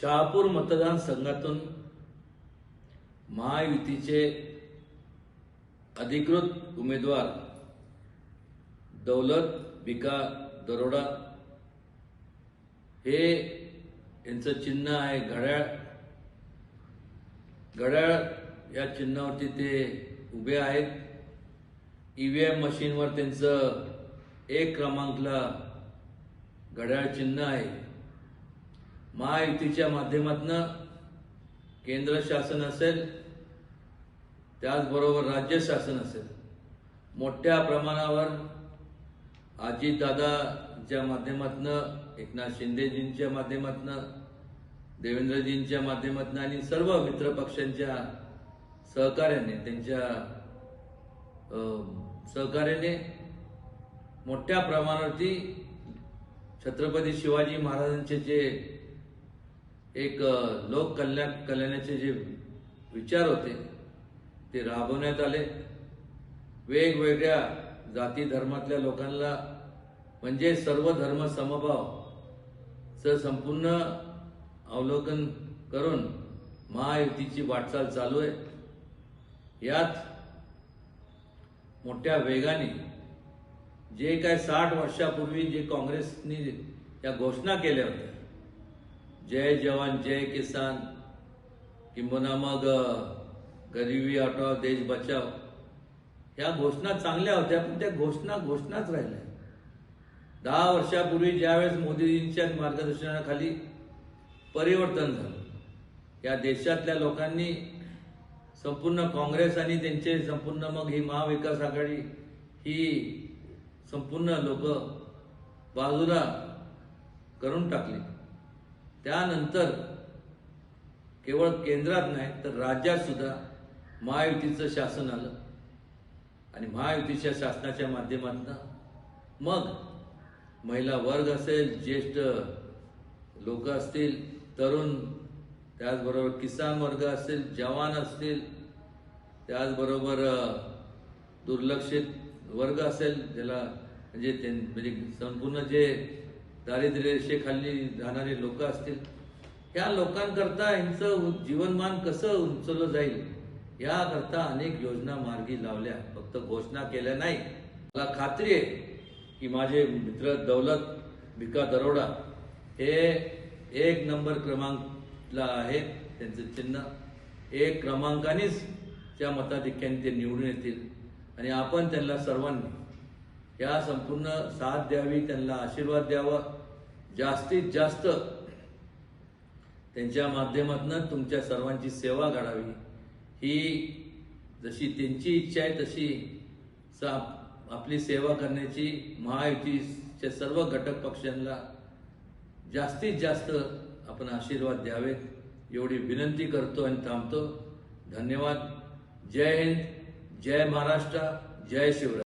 शहापूर मतदारसंघातून महायुतीचे अधिकृत उमेदवार दौलत बिका दरोडा हे यांचं चिन्ह आहे. घड्याळ घड्याळ या चिन्हावरती ते उभे आहेत. ई व्ही एम मशीनवर त्यांचं एक क्रमांकला घड्याळ चिन्ह आहे. महायुतीच्या माध्यमातनं केंद्र शासन असेल त्याचबरोबर राज्य शासन असेल मोठ्या प्रमाणावर अजितदादाच्या माध्यमातनं एकनाथ शिंदेजींच्या माध्यमातनं देवेंद्रजींच्या माध्यमातनं आणि सर्व मित्रपक्षांच्या सहकार्याने त्यांच्या सहकार्याने मोठ्या प्रमाणावरती छत्रपती शिवाजी महाराजांचे जे एक लोक कल्याण कल्याणाचे जे विचार होते ते राबवण्यात आले. वेगवेगळ्या जाती धर्मातल्या लोकांना म्हणजे सर्व धर्म समभाव संपूर्ण अवलोकन करून महायुतीची वाटचाल चालू आहे. यात मोठ्या वेगाने जे काय साठ वर्षापूर्वी जे काँग्रेसनी या घोषणा केल्या होत्या जय जवान जय किसान। किंबहुना मग गरिबी हटाव देश बचाव. ह्या घोषणा चांगल्या होत्या पण त्या घोषणा घोषणाच राहिल्या. दहा वर्षापूर्वी ज्यावेळेस मोदीजींच्या मार्गदर्शनाखाली परिवर्तन झालं या देशातल्या लोकांनी संपूर्ण काँग्रेस आणि त्यांचे संपूर्ण मग ही महाविकास आघाडी ही संपूर्ण लोक बाजूला करून टाकली. त्यानंतर केवळ केंद्रात नाही तर राज्यात सुद्धा महायुतीचं शासन आलं. आणि महायुतीच्या शासनाच्या माध्यमातून मग महिला वर्ग असेल ज्येष्ठ लोक असतील तरुण त्याचबरोबर किसान वर्ग असेल जवान असतील त्याचबरोबर दुर्लक्षित वर्ग असेल ज्याला म्हणजे ते म्हणजे संपूर्ण जे दारिद्र्य रेषेखाली राहणारे लोक असतील. या लोकांकरता यांचं उ- जीवनमान कसं उंचवलं जाईल? याकरता अनेक योजना मार्गी लावल्या. फक्त घोषणा केल्या नाही. मला खात्री आहे की माझे मित्र दौलत भिका दरोडा हे एक नंबर क्रमांकला आहेत. त्यांचं चिन्ह एक क्रमांकानेच त्या मताधिक्याने ते निवडून येतील. आणि आपण त्यांना सर्वांनी या संपूर्ण साथ द्यावी त्यांना आशीर्वाद द्यावा. जास्तीत जास्त त्यांच्या माध्यमातून तुमच्या सर्वांची सेवा घडावी. ही जशी त्यांची इच्छा आहे तशी सा आपली सेवा करण्याची महायुतीच्या सर्व घटक पक्षांना जास्तीत जास्त आपण आशीर्वाद द्यावेत. एवढी विनंती करतो आणि थांबतो. धन्यवाद. जय हिंद. जय महाराष्ट्र. जय शिवराय.